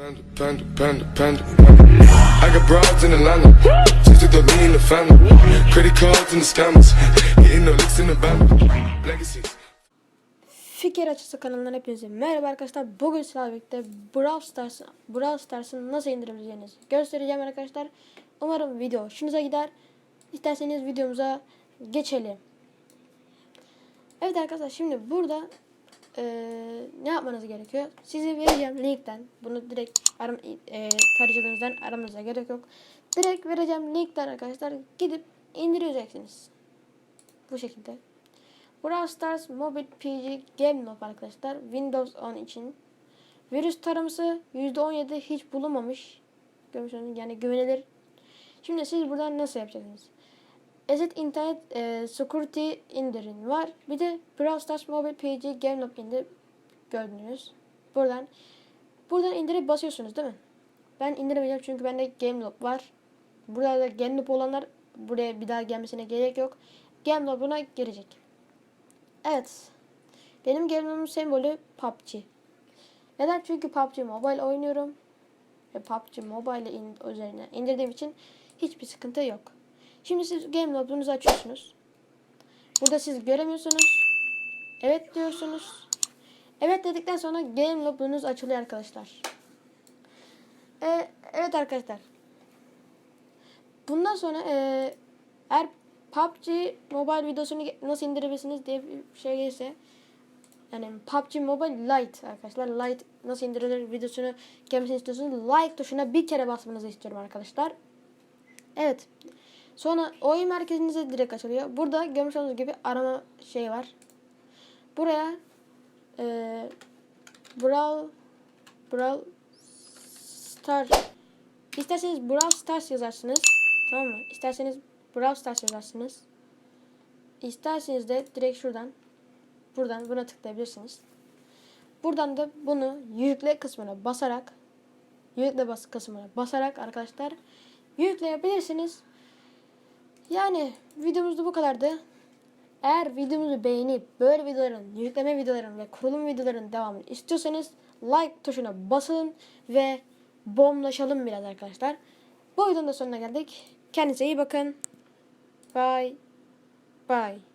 Panda, panda, panda, panda. I got broads in Atlanta. Just the lean the family. Credit cards and the scammers. Hitting the licks in the band. Legacies. Fikir Açısı kanalından hepinize merhaba arkadaşlar. Bugün sizlerle birlikte Brawl Stars, Brawl Stars'ın nasıl indirebileceğinizi göstereceğim arkadaşlar. Umarım video hoşunuza gider. İsterseniz videomuza geçelim. Evet arkadaşlar şimdi burada eee, ne yapmanız gerekiyor? Size vereceğim linkten. Bunu direkt aram, eee tarayıcınızdan aramanıza gerek yok. Direkt vereceğim linkten arkadaşlar gidip indireceksiniz. Bu şekilde. Brawl Stars Mobile PG Game Loop arkadaşlar. Windows 10 için. Virüs taraması %17 hiç bulunmamış. Görmüşsünüz yani güvenilir. Şimdi siz buradan nasıl yapacaksınız? Ezet internet e, security indirin var. Bir de Brawl Stars Mobile PG Game Loop indir gördünüz. Buradan buradan indirip basıyorsunuz değil mi? Ben indiremeyeceğim çünkü bende Game Loop var. Burada da Game Loop olanlar buraya bir daha gelmesine gerek yok. Game Loop'una girecek. Evet. Benim game'imin sembolü PUBG. Neden? Çünkü PUBG Mobile oynuyorum. Ve PUBG Mobile in, üzerine indirdiğim için hiçbir sıkıntı yok. Şimdi siz game logonuzu açıyorsunuz. Burada siz göremiyorsunuz. Evet diyorsunuz. Evet dedikten sonra game logonuz açılıyor arkadaşlar. Ee, evet arkadaşlar. Bundan sonra e, eğer PUBG Mobile videosunu nasıl indirebilirsiniz diye bir şey gelirse yani PUBG Mobile Lite arkadaşlar Lite nasıl indirilir videosunu gelmesini istiyorsanız like tuşuna bir kere basmanızı istiyorum arkadaşlar. Evet. Sonra oyun merkezinize direkt açılıyor. Burada görmüş olduğunuz gibi arama şey var. Buraya e, Brawl Brawl Star İsterseniz Brawl Stars yazarsınız. Tamam mı? İsterseniz Brawl Stars yazarsınız. İsterseniz de direkt şuradan buradan buna tıklayabilirsiniz. Buradan da bunu yükle kısmına basarak yükle bas kısmına basarak arkadaşlar yükleyebilirsiniz. Yani videomuz da bu kadardı. Eğer videomuzu beğenip böyle videoların, yükleme videoların ve kurulum videoların devamını istiyorsanız like tuşuna basın ve bomlaşalım biraz arkadaşlar. Bu videonun da sonuna geldik. Kendinize iyi bakın. Bye. Bye.